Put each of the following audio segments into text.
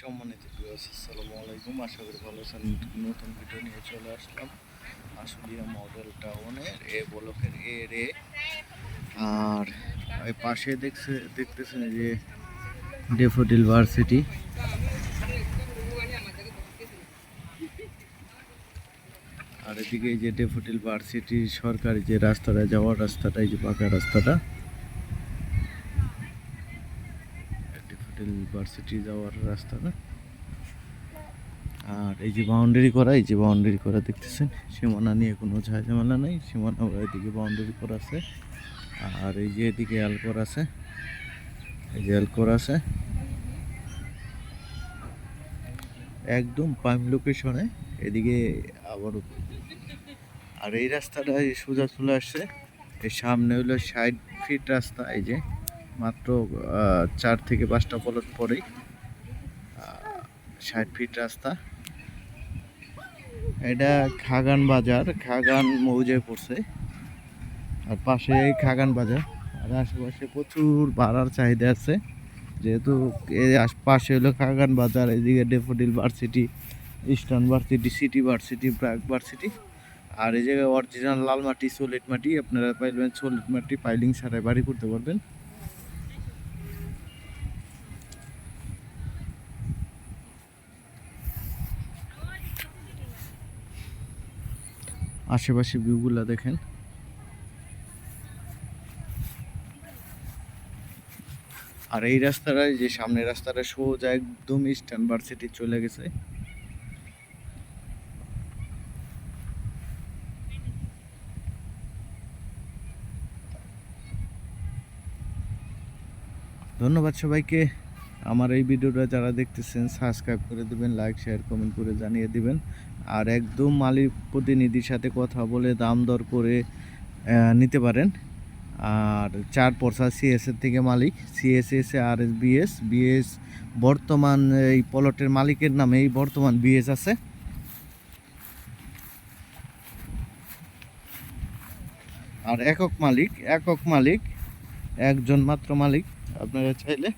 সম্মানিত ভিউয়ার্স আসসালামু আলাইকুম। আশা করি ভালো আছেন। নতুন ভিডিও নিয়ে চলে আসলাম। আশুলিয়া মডেল টাউনের এ ব্লকের এ রে। আর এই পাশে দেখছে, দেখতেছেন যে ডেফোডিল ভার্সিটি আর এদিকে যে ডেফোডিল ভার্সিটি সরকারি যে রাস্তাটা, যাওয়ার রাস্তাটা, এই যে পাকা রাস্তাটা। ডেফোডিল ভার্সিটি যাওয়ার রাস্তা না? আর এই যে বাউন্ডারি করা এই যে বাউন্ডারি করা দেখতেছেন সীমানা নিয়ে কোনো ঝামেলা নেই সীমানা এদিকে বাউন্ডারি করা আছে। আর এই যে এদিকে অ্যালকোর আছে এই যে অ্যালকোর আছে। একদম প্রাইম লোকেশনে এদিকে আবার আর এই রাস্তাটা এই সোজা চলে আসছে এর সামনে হলো ষাট ফিট রাস্তা এই যে। মাত্র চার থেকে পাঁচটা পলট পরেই ষাট ফিট রাস্তা। এটা খাগান বাজার, খাগান মৌজায় পড়ছে। আর পাশে খাগান বাজার। আর আশেপাশে প্রচুর ভাড়ার চাহিদা আছে। যেহেতু পাশে হলো খাগান বাজার, এদিকে Daffodil varsity, Eastern varsity, City varsity BRAC varsity. আর এই জায়গায় অরিজিনাল লাল মাটি সোলেট মাটি, আপনারা পাইলেন সোলেট মাটি, পাইলিং ছাড়াই বাড়ি করতে পারবেন। আশেপাশে ভিউগুলা দেখেন। আর এই রাস্তাটা যে সামনের রাস্তাটা সোজা একদম ইস্টার্ন ভার্সিটি চলে গেছে। ধন্যবাদ সবাইকে। আমার এই ভিডিওটা যারা দেখতেছেন সাবস্ক্রাইব করে দিবেন লাইক শেয়ার কমেন্ট করে জানিয়ে দিবেন। আর একদম মালিক প্রতিনিধির সাথে কথা বলে দাম দর করে নিতে পারেন। আর চার পরসা সিএস এর থেকে মালিক। সিএসএস আর এস বিএস বিএস বর্তমান এই পলটের মালিকের নামে এই বর্তমান বিএস আছে। আর একক মালিক একক মালিক, একজন মাত্র মালিক। আপনারা চাইলে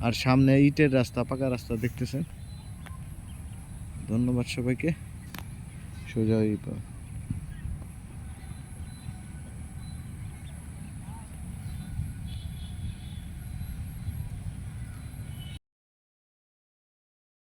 আর সামনে ইটের রাস্তা পাকা রাস্তা দেখতেছেন। ধন্যবাদ সবাইকে। সোজা